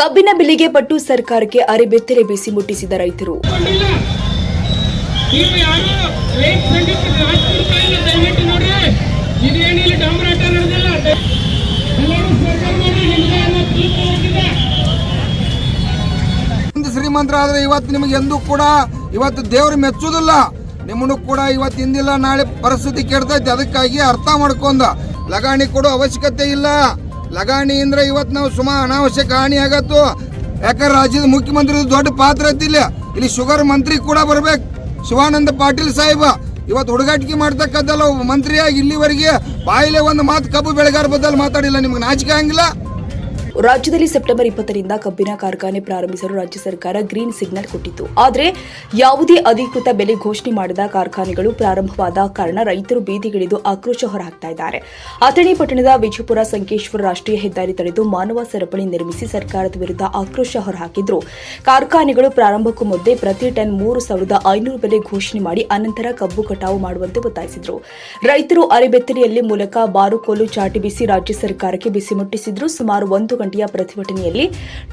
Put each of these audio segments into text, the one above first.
ಕಬ್ಬಿನ ಬೆಲೆಗೆ ಪಟ್ಟು ಸರ್ಕಾರಕ್ಕೆ ಅರೆಬೆತ್ತರೆ ಬಿಸಿ ಮುಟ್ಟಿಸಿದ ರೈತರು. ಶ್ರೀಮಂತರಾದ್ರೆ ಇವತ್ತು ನಿಮಗೆ ಎಂದೂ ಕೂಡ ಇವತ್ತು ದೇವರು ಮೆಚ್ಚುದಿಲ್ಲ ನಿಮ್ಮನ್ನು ಕೂಡ ಇವತ್ತು ಹಿಂದಿಲ್ಲ ನಾಳೆ ಪರಿಸ್ಥಿತಿ ಕೆಡ್ತೈತೆ. ಅದಕ್ಕಾಗಿ ಅರ್ಥ ಮಾಡ್ಕೊಂಡ. ಲಗಾಣಿ ಕೊಡೋ ಅವಶ್ಯಕತೆ ಇಲ್ಲ. ಲಗಾಣಿ ಅಂದ್ರೆ ಇವತ್ತು ನಾವು ಸುಮಾ ಅನಾವಶ್ಯಕ ಹಾನಿ ಆಗತ್ತು. ಯಾಕಂದ್ರೆ ರಾಜ್ಯದ ಮುಖ್ಯಮಂತ್ರಿ ದೊಡ್ಡ ಪಾತ್ರ ಐತಿಲ್ಲ ಇಲ್ಲಿ? ಶುಗರ್ ಮಂತ್ರಿ ಕೂಡ ಬರ್ಬೇಕು. ಶಿವಾನಂದ ಪಾಟೀಲ್ ಸಾಹೇಬ, ಇವತ್ತು ಹುಡುಗಾಟಿಕೆ ಒಬ್ಬ ಮಂತ್ರಿಯಾಗಿ ಇಲ್ಲಿವರೆಗೆ ಬಾಯಿಲೆ ಒಂದು ಮಾತು ಕಬ್ಬು ಬೆಳೆಗಾರ ಬದಲು ಮಾತಾಡಿಲ್ಲ, ನಿಮ್ಗೆ ನಾಚಿಕೆ ಹಂಗಿಲ್ಲ ರಾಜ್ಯದಲ್ಲಿ ಸೆಪ್ಟೆಂಬರ್ ಇಪ್ಪತ್ತರಿಂದ ಕಬ್ಬಿನ ಕಾರ್ಖಾನೆ ಪ್ರಾರಂಭಿಸಲು ರಾಜ್ಯ ಸರ್ಕಾರ ಗ್ರೀನ್ ಸಿಗ್ನಲ್ ಕೊಟ್ಟಿತ್ತು. ಆದರೆ ಯಾವುದೇ ಅಧಿಕೃತ ಬೆಲೆ ಘೋಷಣೆ ಮಾಡದ ಕಾರ್ಖಾನೆಗಳು ಪ್ರಾರಂಭವಾದ ಕಾರಣ ರೈತರು ಬೀದಿಗಿಳಿದು ಆಕ್ರೋಶ ಹೊರಹಾಕ್ತಾ ಇದ್ದಾರೆ. ಅಥಣಿ ಪಟ್ಟಣದ ವಿಜಯಪುರ ಸಂಕೇಶ್ವರ ರಾಷ್ಟ್ರೀಯ ಹೆದ್ದಾರಿ ತಡೆದು ಮಾನವ ಸರಪಳಿ ನಿರ್ಮಿಸಿ ಸರ್ಕಾರದ ವಿರುದ್ಧ ಆಕ್ರೋಶ ಹೊರಹಾಕಿದ್ರು. ಕಾರ್ಖಾನೆಗಳು ಪ್ರಾರಂಭಕ್ಕೂ ಮುದ್ದೆ ಪ್ರತಿ ಟನ್ ಮೂರು ಸಾವಿರದ ಐನೂರು ಬೆಲೆ ಘೋಷಣೆ ಮಾಡಿ ಅನಂತರ ಕಬ್ಬು ಕಟಾವು ಮಾಡುವಂತೆ ಒತ್ತಾಯಿಸಿದ್ರು. ರೈತರು ಅರೆಬೆತ್ತರಿಯಲ್ಲಿ ಮೂಲಕ ಬಾರುಕೋಲು ಚಾಟಿ ಬಿಸಿ ರಾಜ್ಯ ಸರ್ಕಾರಕ್ಕೆ ಬಿಸಿ ಮುಟ್ಟಿಸಿದ್ರು. ಸುಮಾರು ಒಂದು ಗಂಟೆಯ ಪ್ರತಿಭಟನೆಯಲ್ಲಿ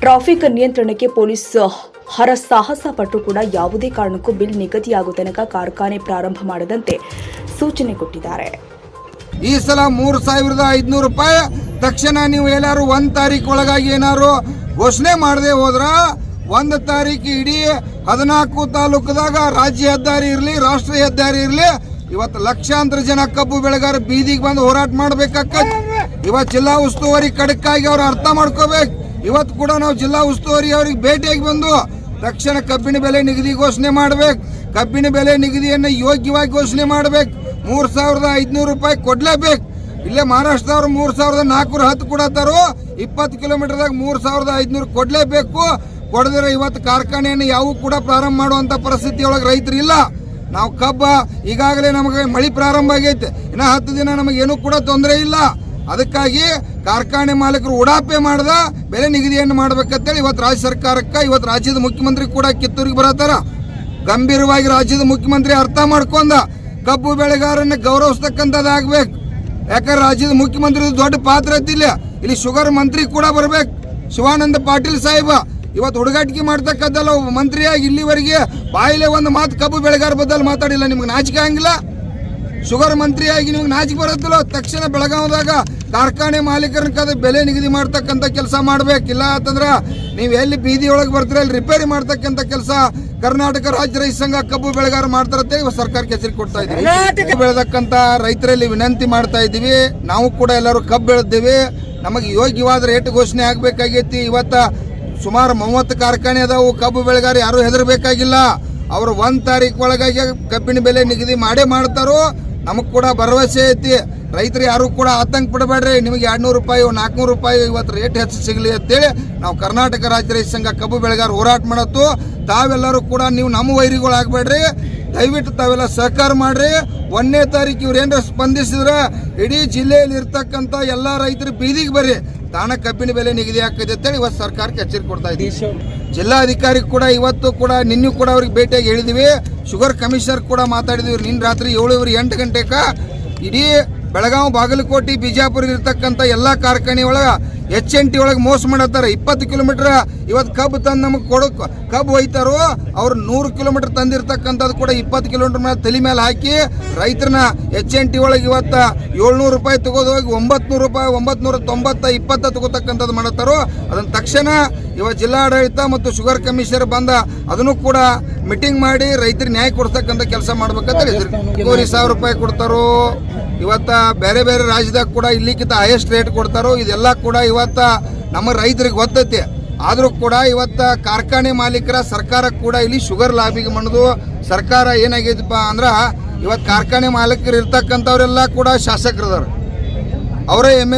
ಟ್ರಾಫಿಕ್ ನಿಯಂತ್ರಣಕ್ಕೆ ಪೊಲೀಸ್ ಹರ ಸಾಹಸ ಪಟ್ಟು ಕೂಡ ಯಾವುದೇ ಕಾರಣಕ್ಕೂ ಬಿಲ್ ನಿಗದಿಯಾಗುವ ತನಕ ಕಾರ್ಖಾನೆ ಪ್ರಾರಂಭ ಮಾಡದಂತೆ ಸೂಚನೆ ಕೊಟ್ಟಿದ್ದಾರೆ. ಈ ಸಲ ಮೂರು ಸಾವಿರದ ಐದ್ನೂರು ರೂಪಾಯಿ, ತಕ್ಷಣ ನೀವು ಎಲ್ಲಾರು ಒಂದ್ ತಾರೀಕು ಒಳಗಾಗಿ ಏನಾರು ಘೋಷಣೆ ಮಾಡದೆ ಹೋದ್ರ, ಒಂದ್ ತಾರೀಕು ಇಡೀ ಹದಿನಾಲ್ಕು ತಾಲೂಕದಾಗ ರಾಜ್ಯ ಹೆದ್ದಾರಿ ಇರಲಿ, ರಾಷ್ಟ್ರೀಯ ಹೆದ್ದಾರಿ ಇರಲಿ, ಇವತ್ತು ಲಕ್ಷಾಂತರ ಜನ ಕಬ್ಬು ಬೆಳೆಗಾರ ಬೀದಿಗೆ ಬಂದು ಹೋರಾಟ ಮಾಡ್ಬೇಕಾಕತ್. ಇವತ್ತು ಜಿಲ್ಲಾ ಉಸ್ತುವಾರಿ ಖಡಕ್ಕಾಗಿ ಅವ್ರು ಅರ್ಥ ಮಾಡ್ಕೋಬೇಕು. ಇವತ್ತು ಕೂಡ ನಾವು ಜಿಲ್ಲಾ ಉಸ್ತುವಾರಿ ಅವ್ರಿಗೆ ಭೇಟಿಯಾಗಿ ಬಂದು ತಕ್ಷಣ ಕಬ್ಬಿನ ಬೆಲೆ ನಿಗದಿ ಘೋಷಣೆ ಮಾಡ್ಬೇಕು. ಕಬ್ಬಿನ ಬೆಲೆ ನಿಗದಿಯನ್ನು ಯೋಗ್ಯವಾಗಿ ಘೋಷಣೆ ಮಾಡ್ಬೇಕು. ಮೂರು ಸಾವಿರದ ಐದುನೂರು ರೂಪಾಯಿ ಕೊಡ್ಲೇಬೇಕು. ಇಲ್ಲೇ ಮಹಾರಾಷ್ಟ್ರದವ್ರು ಮೂರು ಸಾವಿರದ ನಾಲ್ಕುನೂರ ಹತ್ತು ಕೊಡತ್ತಾರೋ ಇಪ್ಪತ್ತು ಕಿಲೋಮೀಟರ್ದಾಗ ಮೂರು ಸಾವಿರದ ಐದುನೂರು ಕೊಡ್ಲೇಬೇಕು. ಕೊಡದ್ರೆ ಇವತ್ತು ಕಾರ್ಖಾನೆಯನ್ನು ಯಾವ ಕೂಡ ಪ್ರಾರಂಭ ಮಾಡುವಂತ ಪರಿಸ್ಥಿತಿ ಒಳಗೆ ರೈತರು ಇಲ್ಲ. ನಾವು ಕಬ್ಬ ಈಗಾಗಲೇ ನಮಗೆ ಮಳಿ ಪ್ರಾರಂಭ ಆಗೈತೆ. ಇನ್ನು ಹತ್ತು ದಿನ ನಮಗೇನು ಕೂಡ ತೊಂದರೆ ಇಲ್ಲ. ಅದಕ್ಕಾಗಿ ಕಾರ್ಖಾನೆ ಮಾಲೀಕರು ಉಡಾಪೆ ಮಾಡ್ದ ಬೆಲೆ ನಿಗದಿಯನ್ನು ಮಾಡ್ಬೇಕಂತೇಳಿ ಇವತ್ತು ರಾಜ್ಯ ಸರ್ಕಾರಕ್ಕೆ, ಇವತ್ತು ರಾಜ್ಯದ ಮುಖ್ಯಮಂತ್ರಿ ಕೂಡ ಕಿತ್ತೂರಿಗೆ ಬರತ್ತಾರ. ಗಂಭೀರವಾಗಿ ರಾಜ್ಯದ ಮುಖ್ಯಮಂತ್ರಿ ಅರ್ಥ ಮಾಡ್ಕೊಂಡ ಕಬ್ಬು ಬೆಳೆಗಾರನ್ನ ಗೌರವಿಸ್ತಕ್ಕಂಥದ್ದಾಗ್ಬೇಕು. ಯಾಕಂದ್ರೆ ರಾಜ್ಯದ ಮುಖ್ಯಮಂತ್ರಿ ದೊಡ್ಡ ಪಾತ್ರ ಐತಿಲ್ಲ ಇಲ್ಲಿ. ಶುಗರ್ ಮಂತ್ರಿ ಕೂಡ ಬರ್ಬೇಕು. ಶಿವಾನಂದ ಪಾಟೀಲ್ ಸಾಹೇಬ ಇವತ್ತು ಹುಡುಗಾಟಿಕೆ ಮಾಡ್ತಕ್ಕದ್ದಲ್ಲ ಮಂತ್ರಿಯಾಗಿ ಇಲ್ಲಿವರೆಗೆ ಬಾಯಿಲೆ ಒಂದು ಮಾತು ಕಬ್ಬು ಬೆಳೆಗಾರ ಬದಲು ಮಾತಾಡಿಲ್ಲ. ನಿಮ್ಗೆ ನಾಚಿಕೆ ಹಂಗಿಲ್ಲ ಶುಗರ್ ಮಂತ್ರಿಯಾಗಿ ನಿಮ್ಗೆ ನಾಚಿಕೆ ಬರುತ್ತಲ್ಲ ತಕ್ಷಣ ಬೆಳಗಾವದಾಗ ಕಾರ್ಖಾನೆ ಮಾಲೀಕರನ್ನ ಕದ ಬೆಲೆ ನಿಗದಿ ಮಾಡ್ತಕ್ಕಂಥ ಕೆಲಸ ಮಾಡಬೇಕಿಲ್ಲ ಅಂತಂದ್ರ ನೀವು ಎಲ್ಲಿ ಬೀದಿ ಒಳಗೆ ಬರ್ತೀರ ಅಲ್ಲಿ ರಿಪೇರಿ ಮಾಡ್ತಕ್ಕಂಥ ಕೆಲಸ ಕರ್ನಾಟಕ ರಾಜ್ಯ ರೈತ ಸಂಘ ಕಬ್ಬು ಬೆಳೆಗಾರ ಮಾಡ್ತಾರಂತೆ ಇವಾಗ ಸರ್ಕಾರಕ್ಕೆ ಹೆಸರು ಕೊಡ್ತಾ ಇದ್ದೀವಿ. ಬೆಳೆದಕ್ಕಂತ ರೈತರಲ್ಲಿ ವಿನಂತಿ ಮಾಡ್ತಾ ಇದ್ದೀವಿ. ನಾವು ಕೂಡ ಎಲ್ಲರೂ ಕಬ್ಬು ಬೆಳೆದಿವಿ ನಮಗೆ ಯೋಗ್ಯವಾದ ರೇಟ್ ಘೋಷಣೆ ಆಗ್ಬೇಕಾಗೈತಿ. ಇವತ್ತ ಸುಮಾರು ಮೂವತ್ತು ಕಾರ್ಖಾನೆ ಅದಾವು. ಕಬ್ಬು ಬೆಳೆಗಾರ ಯಾರು ಹೆದರ್ಬೇಕಾಗಿಲ್ಲ. ಅವರು ಒಂದು ತಾರೀಕು ಒಳಗಾಗಿ ಕಬ್ಬಿನ ಬೆಲೆ ನಿಗದಿ ಮಾಡೇ ಮಾಡ್ತಾರೋ ನಮಗ್ ಕೂಡ ಭರವಸೆ ಐತಿ. ರೈತರು ಯಾರು ಕೂಡ ಆತಂಕ ಪಡಬೇಡ್ರಿ. ನಿಮಗೆ ಎರಡ್ನೂರು ರೂಪಾಯಿ ನಾಲ್ಕುನೂರು ರೂಪಾಯಿ ಇವತ್ತು ರೇಟ್ ಹೆಚ್ಚು ಸಿಗಲಿ ಅಂತೇಳಿ ನಾವು ಕರ್ನಾಟಕ ರಾಜ್ಯ ರೈತ ಸಂಘ ಕಬ್ಬು ಬೆಳೆಗಾರ ಹೋರಾಟ ಮಾಡತ್ತು. ತಾವೆಲ್ಲರೂ ಕೂಡ ನೀವು ನಮ್ಮ ವೈರಿಗಳು ಆಗ್ಬೇಡ್ರಿ ದಯವಿಟ್ಟು ತಾವೆಲ್ಲ ಸಹಕಾರ ಮಾಡ್ರಿ. ಒಂದನೇ ತಾರೀಕು ಇವ್ರು ಸ್ಪಂದಿಸಿದ್ರೆ ಸ್ಪಂದಿಸಿದ್ರ ಇಡೀ ಜಿಲ್ಲೆಯಲ್ಲಿ ಇರ್ತಕ್ಕಂಥ ಎಲ್ಲಾ ರೈತರು ಬೀದಿಗೆ ಬರ್ರಿ. ತಾಣ ಕಬ್ಬಿನ ಬೆಲೆ ನಿಗದಿ ಆಗ್ತದೆ ಅಂತೇಳಿ ಇವತ್ತು ಸರ್ಕಾರಕ್ಕೆ ಎಚ್ಚರಿಕೆ ಕೊಡ್ತಾ ಇದ್ದೀವಿ. ಜಿಲ್ಲಾಧಿಕಾರಿ ಕೂಡ ಇವತ್ತು ಕೂಡ ನಿನ್ನೆ ಕೂಡ ಅವ್ರಿಗೆ ಭೇಟಿಯಾಗಿ ಹೇಳಿದಿವಿ. ಶುಗರ್ ಕಮಿಷನರ್ ಕೂಡ ಮಾತಾಡಿದಿವಿ. ನಿನ್ನ ರಾತ್ರಿ ಏಳುವರೆ ಎಂಟು ಗಂಟೆಕ ಇಡೀ ಬೆಳಗಾವಿ, ಬಾಗಲಕೋಟೆ ಬಿಜಾಪುರ ಇರ್ತಕ್ಕಂಥ ಎಲ್ಲಾ ಕಾರ್ಖಾನೆ ಒಳಗ ಎಚ್ ಎನ್ ಟಿ ಒಳಗೆ ಮೋಸ ಮಾಡತ್ತಾರ. ಇಪ್ಪತ್ತು ಕಿಲೋಮೀಟರ್ ಇವತ್ತು ಕಬ್ಬು ತಂದು ನಮಗೆ ಕೊಡಕ್ ಕಬ್ಬು ಒಯ್ತಾರೋ ಅವ್ರು ನೂರು ಕಿಲೋಮೀಟರ್ ತಂದಿರ್ತಕ್ಕಂಥದ್ದು ಕೂಡ ಇಪ್ಪತ್ತು ಕಿಲೋಮೀಟರ್ ಮೇಲೆ ತಲೆ ಮೇಲೆ ಹಾಕಿ ರೈತರನ್ನ ಎಚ್ ಎನ್ ಟಿ ಒಳಗೆ ಇವತ್ತ ಏಳ್ನೂರು ರೂಪಾಯಿ ತಗೋದು ಹೋಗಿ ಒಂಬತ್ತು ರೂಪಾಯಿ ಒಂಬತ್ತು ತೊಂಬತ್ತ, ಇಪ್ಪತ್ತ ತಗೋತಕ್ಕಂಥದ್ದು ಮಾಡತ್ತಾರೋ. ಅದನ್ನು ತಕ್ಷಣ ಇವತ್ತು ಜಿಲ್ಲಾಡಳಿತ ಮತ್ತು ಶುಗರ್ ಕಮಿಷನರ್ ಬಂದ ಅದನ್ನು ಕೂಡ ಮೀಟಿಂಗ್ ಮಾಡಿ ರೈತರಿಗೆ ನ್ಯಾಯ ಕೊಡ್ತಕ್ಕಂಥ ಕೆಲಸ ಮಾಡ್ಬೇಕಂತ ಮೂರುವರೆ ಸಾವಿರ ರೂಪಾಯಿ ಕೊಡ್ತಾರೋ. ಇವತ್ತ ಬೇರೆ ಬೇರೆ ರಾಜ್ಯದಾಗ ಕೂಡ ಇಲ್ಲಿಕ್ಕಿಂತ ಹೈಯೆಸ್ಟ್ ರೇಟ್ ಕೊಡ್ತಾರೋ, ಇದೆಲ್ಲ ಕೂಡ ಇವತ್ತ ನಮ್ಮ ರೈತರಿಗೆ ಗೊತ್ತೈತಿ. ಆದರೂ ಕೂಡ ಇವತ್ತ ಕಾರ್ಖಾನೆ ಮಾಲೀಕರ ಸರ್ಕಾರ ಕೂಡ ಇಲ್ಲಿ ಶುಗರ್ ಲಾಬಿಗೆ ಮಾಡೋದು ಸರ್ಕಾರ ಏನಾಗೈತಪ್ಪ ಅಂದ್ರ ಇವತ್ತು ಕಾರ್ಖಾನೆ ಮಾಲೀಕರು ಇರ್ತಕ್ಕಂಥವ್ರೆಲ್ಲ ಕೂಡ ಶಾಸಕರದಾರ. ಅವರೇ ಎಂ